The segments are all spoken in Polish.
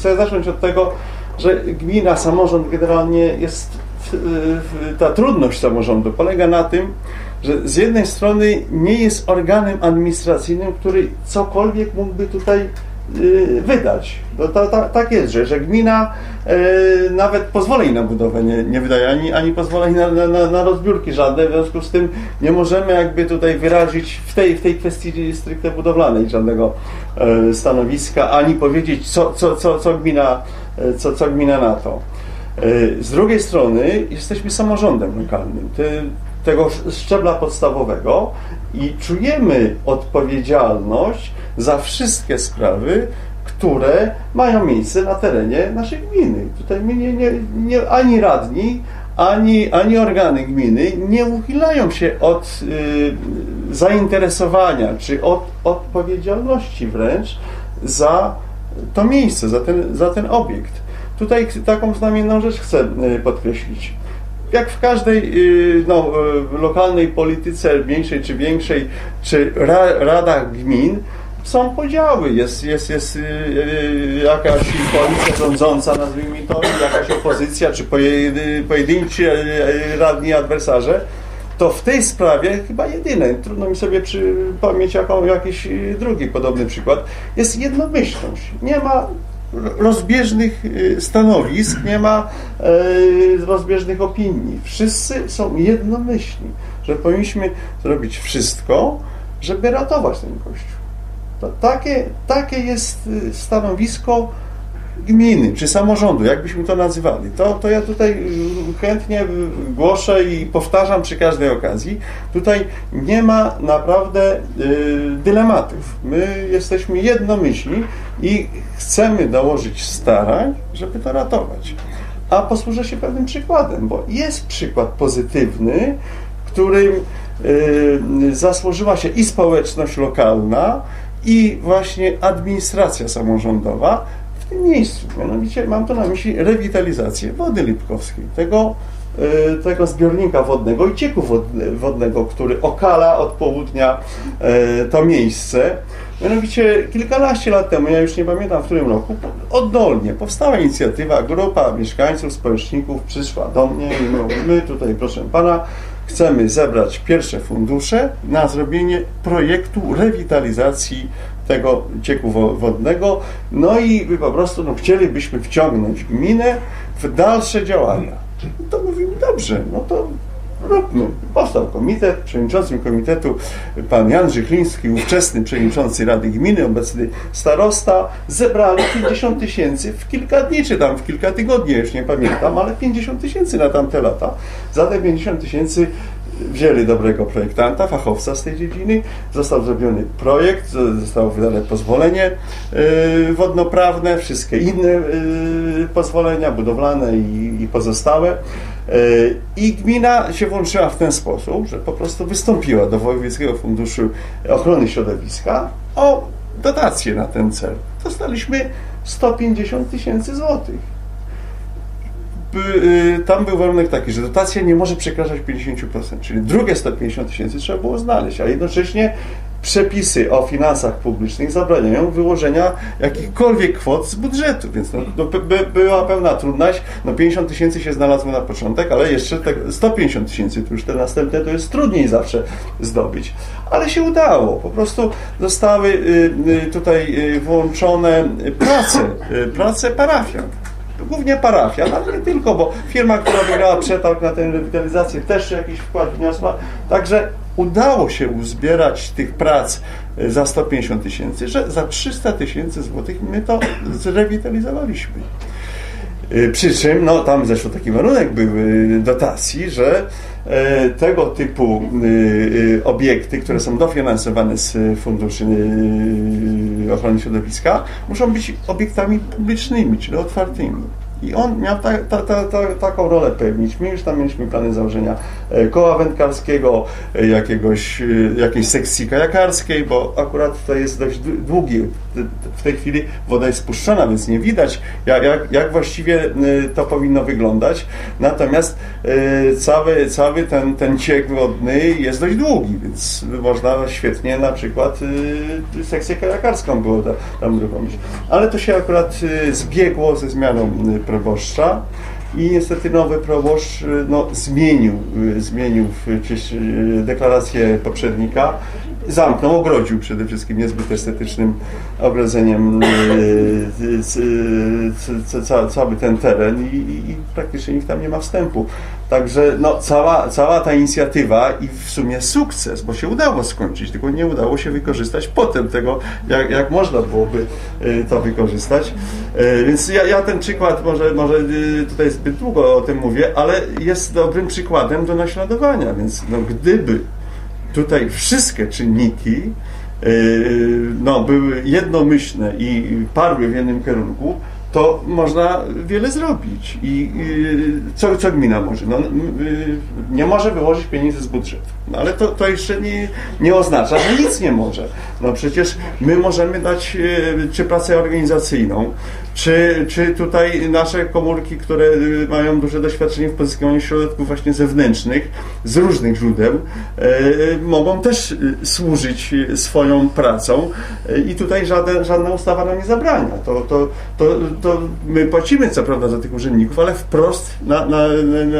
Chcę zacząć od tego, że gmina, samorząd generalnie jest, ta trudność samorządu polega na tym, że z jednej strony nie jest organem administracyjnym, który cokolwiek mógłby tutaj wydać. To, to, to, tak jest, że, że gmina e, nawet pozwoleń na budowę nie, nie wydaje, ani, ani pozwoleń na, na, na rozbiórki żadne, w związku z tym nie możemy jakby tutaj wyrazić w tej, w tej kwestii stricte budowlanej żadnego e, stanowiska, ani powiedzieć, co, co, co, co, gmina, co, co gmina na to. Z drugiej strony jesteśmy samorządem lokalnym. Te, tego szczebla podstawowego i czujemy odpowiedzialność za wszystkie sprawy, które mają miejsce na terenie naszej gminy. Tutaj nie, nie, nie, ani radni, ani, ani organy gminy nie uchylają się od y, zainteresowania czy od odpowiedzialności wręcz za to miejsce, za ten, za ten obiekt. Tutaj taką znamienną rzecz chcę y, podkreślić jak w każdej y, no, y, lokalnej polityce, mniejszej czy większej, czy radach gmin, są podziały. Jest, jest, jest y, jakaś koalicja rządząca, nazwijmy to, jakaś opozycja, czy pojedynczy radni adwersarze. To w tej sprawie chyba jedyne, trudno mi sobie przypomnieć jaką, jakiś drugi podobny przykład, jest jednomyślność. Nie ma rozbieżnych y, stanowisk, nie ma y, rozbieżnych opinii. Wszyscy są jednomyślni, że powinniśmy zrobić wszystko, żeby ratować ten Kościół. To takie, takie jest y, stanowisko gminy czy samorządu, jakbyśmy to nazywali. To, to ja tutaj chętnie głoszę i powtarzam przy każdej okazji. Tutaj nie ma naprawdę y, dylematów. My jesteśmy jednomyślni i chcemy dołożyć starań, żeby to ratować. A posłużę się pewnym przykładem, bo jest przykład pozytywny, którym y, zasłużyła się i społeczność lokalna, i właśnie administracja samorządowa, miejscu. Mianowicie mam tu na myśli rewitalizację wody lipkowskiej, tego, e, tego zbiornika wodnego i cieku wodnego, który okala od południa e, to miejsce. Mianowicie kilkanaście lat temu, ja już nie pamiętam w którym roku, oddolnie powstała inicjatywa, grupa mieszkańców, społeczników przyszła do mnie i mówi, my tutaj proszę Pana chcemy zebrać pierwsze fundusze na zrobienie projektu rewitalizacji tego cieku wodnego, no i po prostu no, chcielibyśmy wciągnąć gminę w dalsze działania. To mówimy, dobrze, no to róbmy. Powstał komitet, przewodniczącym komitetu pan Jan Żychliński, ówczesny przewodniczący Rady Gminy, obecny starosta, zebrali 50 tysięcy w kilka dni, czy tam w kilka tygodni, już nie pamiętam, ale 50 tysięcy na tamte lata. Za te 50 tysięcy wzięli dobrego projektanta, fachowca z tej dziedziny, został zrobiony projekt, zostało wydane pozwolenie y, wodnoprawne, wszystkie inne y, pozwolenia budowlane i pozostałe. Y, I gmina się włączyła w ten sposób, że po prostu wystąpiła do Wojewódzkiego Funduszu Ochrony Środowiska o dotację na ten cel. Dostaliśmy 150 tysięcy złotych tam był warunek taki, że dotacja nie może przekraczać 50%, czyli drugie 150 tysięcy trzeba było znaleźć, a jednocześnie przepisy o finansach publicznych zabraniają wyłożenia jakichkolwiek kwot z budżetu, więc no, no, by, była pewna trudność. No 50 tysięcy się znalazło na początek, ale jeszcze te 150 tysięcy, to już te następne to jest trudniej zawsze zdobyć. Ale się udało. Po prostu zostały y, y, tutaj włączone prace, prace parafian głównie parafian, ale nie tylko, bo firma, która wygrała przetarg na tę rewitalizację też jakiś wkład wniosła. Także udało się uzbierać tych prac e, za 150 tysięcy, że za 300 tysięcy złotych my to zrewitalizowaliśmy. E, przy czym, no tam zresztą taki warunek był e, dotacji, że tego typu obiekty, które są dofinansowane z funduszy ochrony środowiska, muszą być obiektami publicznymi, czyli otwartymi. I on miał ta, ta, ta, taką rolę pełnić. My już tam mieliśmy plany założenia e, koła wędkarskiego, e, jakiegoś, e, jakiejś sekcji kajakarskiej, bo akurat to jest dość długi w tej chwili woda jest spuszczona, więc nie widać, jak, jak, jak właściwie to powinno wyglądać. Natomiast cały, cały ten, ten ciek wodny jest dość długi, więc można świetnie na przykład sekcję kajakarską było tam uruchomić. Ale to się akurat zbiegło ze zmianą proboszcza i niestety nowy proboszcz no, zmienił, zmienił deklarację poprzednika zamknął, ogrodził przede wszystkim niezbyt estetycznym obradzeniem cały ten teren i, i, praktycznie nikt tam nie ma wstępu. Także no, cała, cała ta inicjatywa i w sumie sukces, bo się udało skończyć, tylko nie udało się wykorzystać potem tego, jak, jak można byłoby to wykorzystać. Więc ja, ja ten przykład, może, może tutaj zbyt długo o tym mówię, ale jest dobrym przykładem do naśladowania, więc no, gdyby tutaj wszystkie czynniki yy, no, były jednomyślne i parły w jednym kierunku, to można wiele zrobić. I co, co gmina może? No, nie może wyłożyć pieniędzy z budżetu. No, ale to, to jeszcze nie, nie oznacza, że nic nie może. No przecież my możemy dać czy pracę organizacyjną, czy, czy tutaj nasze komórki, które mają duże doświadczenie w pozyskiwaniu środków właśnie zewnętrznych z różnych źródeł, e, mogą też służyć swoją pracą i tutaj żaden, żadna ustawa nam nie zabrania. To, to, to, to my płacimy co prawda za tych urzędników, ale wprost na, na,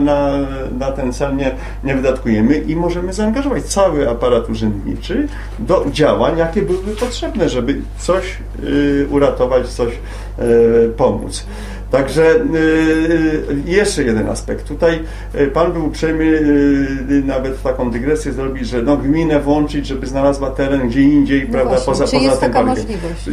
na, na ten cel nie, nie wydatkujemy i możemy zaangażować cały aparat urzędniczy do działań, jakie byłyby potrzebne, żeby coś y, uratować, coś y, pomóc. Także y, jeszcze jeden aspekt. Tutaj y, Pan był uprzejmy y, nawet taką dygresję zrobić, że no, gminę włączyć, żeby znalazła teren gdzie indziej, no prawda, właśnie, poza, czy poza jest tym taka parkiem. możliwość?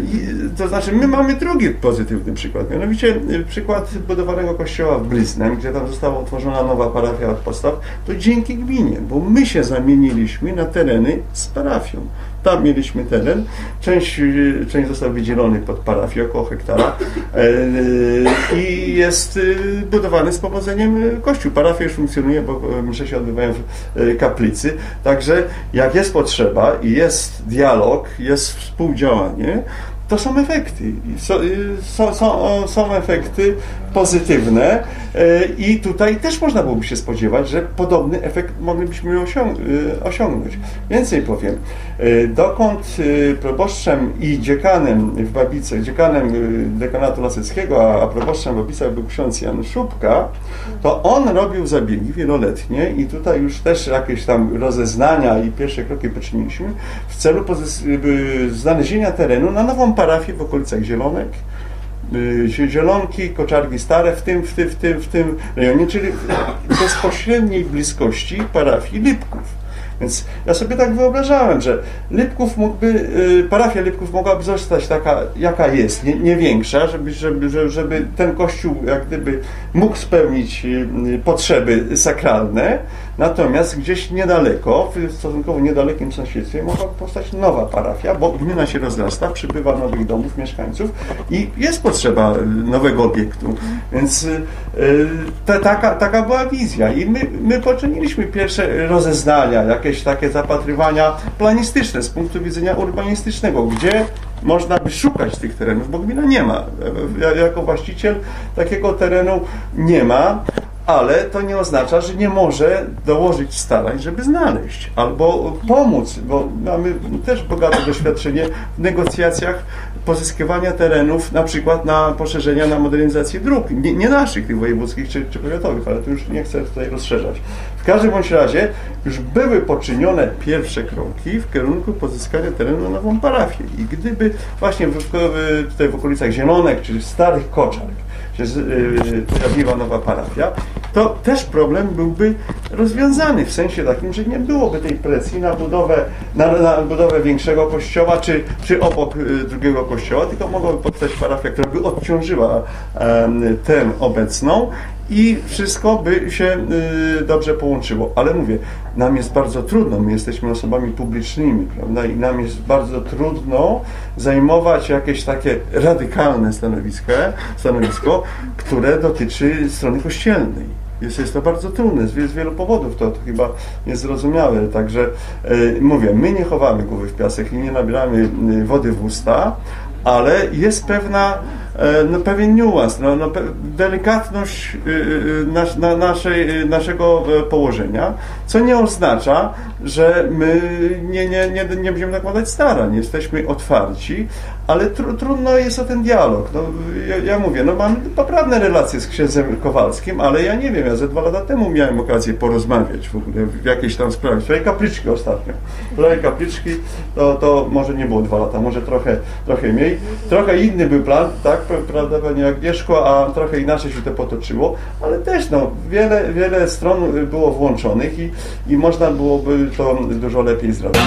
To znaczy, my mamy drugi pozytywny przykład. Mianowicie przykład budowanego kościoła w Bliznem, gdzie tam została utworzona nowa parafia od podstaw, to dzięki gminie, bo my się zamieniliśmy na tereny z parafią. Tam mieliśmy teren, część, część został wydzielony pod parafię, około hektara e, i jest e, budowany z powodzeniem kościół. Parafia już funkcjonuje, bo msze się odbywają w kaplicy. Także jak jest potrzeba i jest dialog, jest współdziałanie, to są efekty. Są, są, są efekty pozytywne i tutaj też można byłoby się spodziewać, że podobny efekt moglibyśmy osiągnąć. Więcej powiem, dokąd proboszczem i dziekanem w Babice, dziekanem dekanatu laseckiego, a proboszczem w Babicach był ksiądz Jan Szubka, to on robił zabiegi wieloletnie i tutaj już też jakieś tam rozeznania i pierwsze kroki poczyniliśmy w celu znalezienia terenu na nową parafię w okolicach Zielonek, Zielonki, Koczargi Stare w tym, w tym, w tym, w tym rejonie, czyli w bezpośredniej bliskości parafii Lipków. Więc ja sobie tak wyobrażałem, że Lipków mógłby, parafia Lipków mogłaby zostać taka, jaka jest, nie, nie większa, żeby, żeby, żeby ten kościół jak gdyby mógł spełnić potrzeby sakralne, natomiast gdzieś niedaleko, w stosunkowo niedalekim sąsiedztwie mogła powstać nowa parafia, bo gmina się rozrasta, przybywa nowych domów, mieszkańców i jest potrzeba nowego obiektu. Więc ta, taka, taka była wizja i my, my poczyniliśmy pierwsze rozeznania, jakieś takie zapatrywania planistyczne z punktu widzenia urbanistycznego, gdzie można by szukać tych terenów, bo gmina nie ma. Jako właściciel takiego terenu nie ma, ale to nie oznacza, że nie może dołożyć starań, żeby znaleźć albo pomóc, bo mamy też bogate doświadczenie w negocjacjach pozyskiwania terenów, na przykład na poszerzenia, na modernizację dróg. Nie, nie naszych, tych wojewódzkich czy, czy powiatowych, ale to już nie chcę tutaj rozszerzać. W każdym bądź razie już były poczynione pierwsze kroki w kierunku pozyskania terenu na nową parafię. I gdyby właśnie w, w, tutaj w okolicach Zielonek, czy Starych Koczarek, się pojawiła nowa parafia, to też problem byłby rozwiązany w sensie takim, że nie byłoby tej presji na budowę, na, na budowę większego kościoła, czy, czy obok drugiego kościoła, tylko mogłaby powstać parafia, która by odciążyła tę obecną i wszystko by się dobrze połączyło. Ale mówię, nam jest bardzo trudno, my jesteśmy osobami publicznymi, prawda? I nam jest bardzo trudno zajmować jakieś takie radykalne stanowisko, stanowisko które dotyczy strony kościelnej. Jest, jest to bardzo trudne z, z wielu powodów, to, to chyba niezrozumiałe. Także e, mówię, my nie chowamy głowy w piasek i nie nabieramy wody w usta, ale jest pewna, no, pewien niuans, no, no, delikatność y, y, nasz, na, naszej, y, naszego e, położenia, co nie oznacza, że my nie, nie, nie, nie będziemy nakładać starań, jesteśmy otwarci, ale tru, trudno jest o ten dialog. No, ja, ja mówię, no mamy poprawne relacje z księdzem Kowalskim, ale ja nie wiem, ja ze dwa lata temu miałem okazję porozmawiać w ogóle w jakiejś tam sprawie. W sprawie kapliczki ostatnio. W sprawie kapliczki to, to może nie było dwa lata, może trochę, trochę mniej. Trochę inny był plan, tak, prawda, Pani Agnieszko, a trochę inaczej się to potoczyło, ale też no, wiele, wiele stron było włączonych i, i można byłoby to dużo lepiej zrobić.